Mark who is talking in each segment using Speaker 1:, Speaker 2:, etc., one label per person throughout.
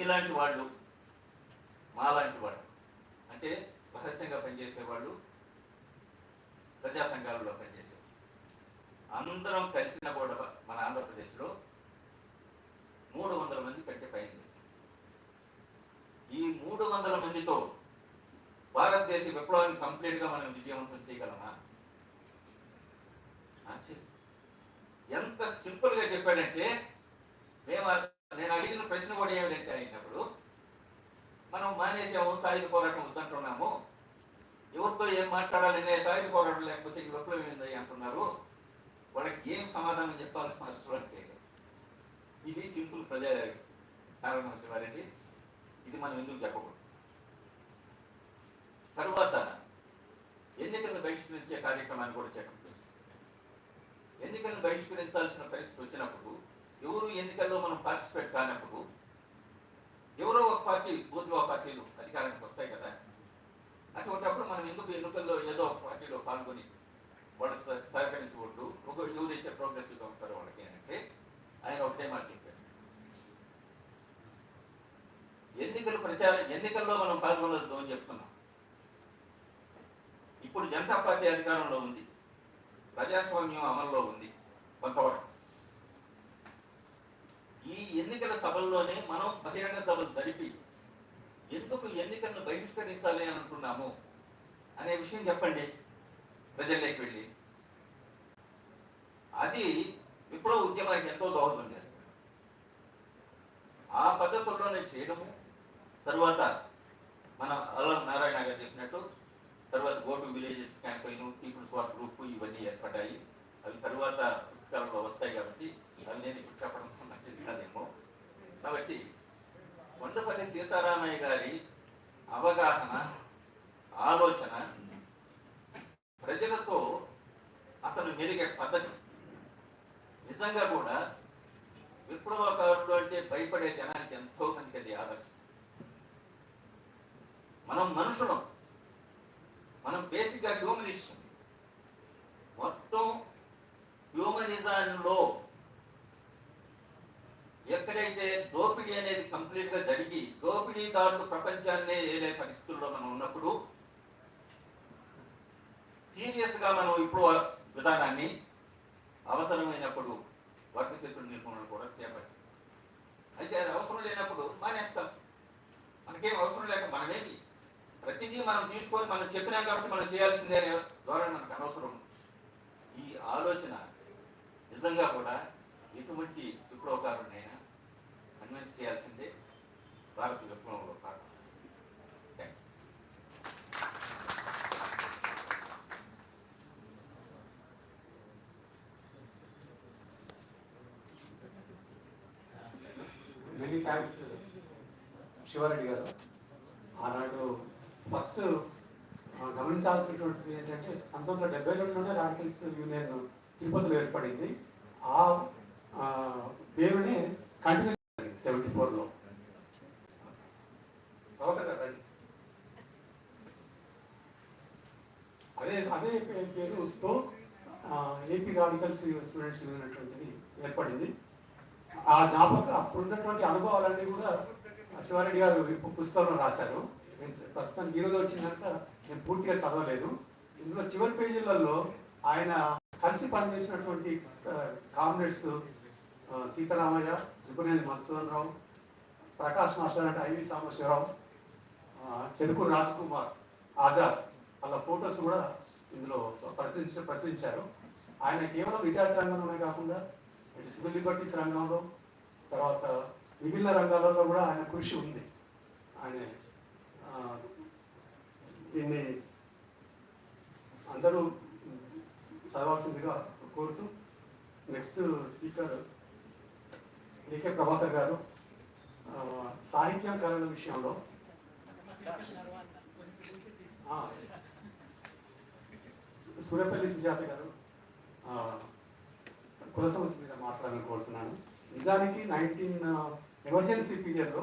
Speaker 1: మీలాంటి వాళ్ళు మాలాంటి వాళ్ళు. అంటే రహస్యంగా పనిచేసే వాళ్ళు ప్రజా సంఘాలలో పనిచేసే అందరం కలిసిన కూడా మన ఆంధ్రప్రదేశ్లో మూడు వందల మంది కంటే పైన ఈ మూడు వందల మందితో భారతదేశ విప్లవాన్ని కంప్లీట్గా మనం విజయవంతం చేయగలమా? ఎంత సింపుల్గా చెప్పాడంటే మేము నేను అడిగిన ప్రశ్న కూడా ఏమిటంటే అయినప్పుడు మనం మానేసాము సాయుధ పోరాటం వద్దంటున్నాము. ఎవరితో ఏం మాట్లాడాలనే సాయుధ పోరాటం లేకపోతే ఈ విప్లవం ఏంది అంటున్నారు. వాళ్ళకి ఏం సమాధానం చెప్పాలి మాస్టర్ అంటే ఇది సింపుల్ ప్రజా కారణం శివారెడ్డి. ఇది మనం ఎందుకు చెప్పకూడదు? తరువాత ఎన్నికలను బహిష్కరించే కార్యక్రమాన్ని కూడా చేపట్టింది ఎన్నికలను బహిష్కరించాల్సిన పరిస్థితి వచ్చినప్పుడు ఎవరు ఎన్నికల్లో మనం పార్టిసిపేట్ కానప్పుడు ఎవరో ఒక పార్టీ బూత్లో పార్టీలు అధికారానికి వస్తాయి కదా? అటువంటిప్పుడు మనం ఎందుకు ఎన్నికల్లో ఏదో ఒక పార్టీలో పాల్గొని వాళ్ళకి సహకరించుకుంటూ సహకరించకూడదు ఒక ఎవరైతే ప్రోగ్రెసివ్గా ఉంటారో వాళ్ళకి అంటే ఆయన ఒకటే మాట చెప్పారు. ఎన్నికల ప్రచారం ఎన్నికల్లో మనం పాల్గొనొద్దు అని చెప్తున్నాం. ఇప్పుడు జనతా పార్టీ అధికారంలో ఉంది. ప్రజాస్వామ్యం అమల్లో ఉంది. కొంతవరకు. ఎన్నికల సభల్లోనే మనం బహిరంగ సభలు జరిపి ఎందుకు ఎన్నికలను బహిష్కరించాలి అనుకున్నాము అనే విషయం చెప్పండి ప్రజల్లోకి వెళ్ళి. అది విప్లవ ఉద్యమానికి ఎంతో దోహదం చేస్తుంది. ఆ పద్ధతుల్లోనే చేయడము తరువాత మన అల్లం నారాయణ గారు చెప్పినట్టు తర్వాత go to villages campaign people's war group ఇవన్నీ ఏర్పడ్డాయి. అవి తర్వాత పుస్తకాలలో వస్తాయి కాబట్టి అవి నేను ఇప్పుడు చెప్పడం మంచిది కాదేమో కాబట్టి కొండపల్లి సీతారామయ్య గారి అవగాహన ఆలోచన ప్రజలతో అతను మెరిగే పద్ధతి. నిజంగా కూడా విప్లవకారులు అంటే భయపడే జనానికి ఎంతో కనికది అది ఆదర్శం. మనం మనుషులం. మనం బేసిక్గా హ్యూమనిస్ట్ మొత్తం హ్యూమనిజంలో ఎక్కడైతే దోపిడీ అనేది కంప్లీట్గా జరిగి దోపిడీదారులు ప్రపంచాన్నే ఏలే పరిస్థితుల్లో మనం ఉన్నప్పుడు సీరియస్గా మనం ఇప్పుడు విధానాన్ని అవసరమైనప్పుడు వర్గ శత్రు నిర్మూలన కూడా చేపట్టి. అయితే అది అవసరం లేనప్పుడు మానేస్తాం. మనకేం అవసరం లేక మనమేమి? ప్రతిదీ మనం తీసుకొని మనం చెప్పినాం కాబట్టి మనం చేయాల్సిందే అనే ధోరణి మనకు అనవసరం. ఈ ఆలోచన నిజంగా కూడా ఎటువంటి విప్లవకారుడినైనా కన్విన్స్ చేయాల్సిందే. భారత విప్లవంలో భాగం
Speaker 2: మెనీ థ్యాంక్స్ శివారెడ్డి గారు. ఆనాడు ఫస్ట్ గమనించాల్సినటువంటిది ఏంటంటే పంతొమ్మిది వందల డెబ్బై రెండులోనే రాడికల్స్ యూనియన్ తిరుపతిలో ఏర్పడింది. ఆ, పేరుని కంటిన్యూ అదే అదే పేరుతో ఏపీ రాడికల్స్ స్టూడెంట్స్ అనేటువంటిది ఏర్పడింది. ఆ జ్ఞాపక అప్పుడున్నటువంటి అనుభవాలన్నీ కూడా శివారెడ్డి గారు పుస్తకంలో రాశారు. నేను ప్రస్తుతానికి ఈరోజు వచ్చినాక నేను పూర్తిగా చదవలేదు. ఇందులో చివరి పేజీలలో ఆయన కలిసి పనిచేసినటువంటి కామ్రేడ్స్ సీతారామయ్య త్రిపునేని మధుసూదన్ రావు ప్రకాష్ మాస్టర్ అంటే ఐవి సాంబశివరావు చెరుకు రాజ్ కుమార్ ఆజాద్. వాళ్ళ ఫొటోస్ కూడా ఇందులో ప్రచురించ ప్రచురించారు. ఆయన కేవలం విద్యార్థి రంగంలోనే కాకుండా ఇటు సివిల్ లిబర్టీస్ రంగంలో తర్వాత విభిన్న రంగాలలో కూడా ఆయన కృషి ఉంది. ఆయన దీన్ని అందరూ చదవాల్సిందిగా కోరుతూ నెక్స్ట్ స్పీకర్ ఏకే ప్రభాకర్ గారు సాహిత్యం కళల విషయంలో సూర్యపల్లి సుజాత గారు కుల సమస్య మీద మాట్లాడాలని కోరుతున్నాను. నిజానికి నైన్టీన్ ఎమర్జెన్సీ పీరియడ్లో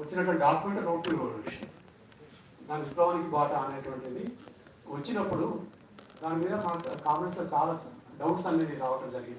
Speaker 2: వచ్చినటువంటి డాక్యుమెంట్ నోట్ దాని విప్లవానికి బాట అనేటువంటిది వచ్చినప్పుడు దాని మీద మా కామెంట్స్లో చాలా డౌట్స్ అనేది రావడం జరిగింది.